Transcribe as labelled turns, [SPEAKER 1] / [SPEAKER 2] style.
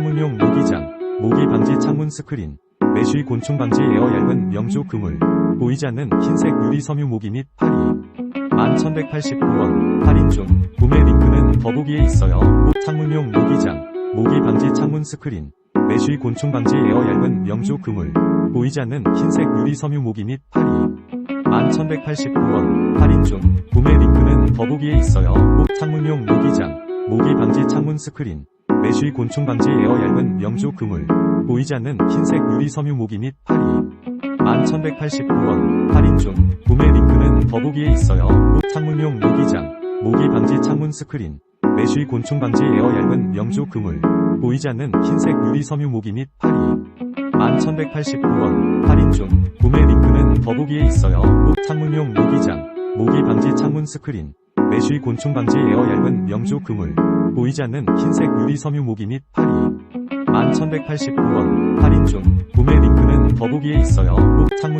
[SPEAKER 1] 창문용 모기장, 모기 방지 창문 스크린, 매쉬 곤충 방지 에어 얇은 명조 그물, 보이지 않는 흰색 유리 섬유 모기 및 파리. 1189원, 할인 중, 구매 링크는 더보기에 있어요. 창문용 모기장, 모기 방지 창문 스크린, 매쉬 곤충 방지 에어 얇은 명조 그물, 보이지 않는 흰색 유리 섬유 모기 및 파리. 1189원, 할인 중, 구매 링크는 더보기에 있어요. 창문용 모기장, 모기 방지 창문 스크린, 매쉬 곤충 방지 에어 얇은 명조 그물, 보이지 않는 흰색 유리 섬유 모기 및 파리. 1189원, 할인 중, 구매 링크는 더보기에 있어요. 창문용 모기장, 모기 방지 창문 스크린, 매쉬 곤충 방지 에어 얇은 명조 그물, 보이지 않는 흰색 유리 섬유 모기 및 파리. 1189원, 할인 중, 구매 링크는 더보기에 있어요. 창문용 모기장, 모기 방지 창문 스크린, 매쉬 곤충 방지 에어 얇은 명조 그물, 보이지 않는 흰색 유리 섬유 모기 및 파리. 1189원, 할인 중, 구매 링크는 더보기에 있어요. 창문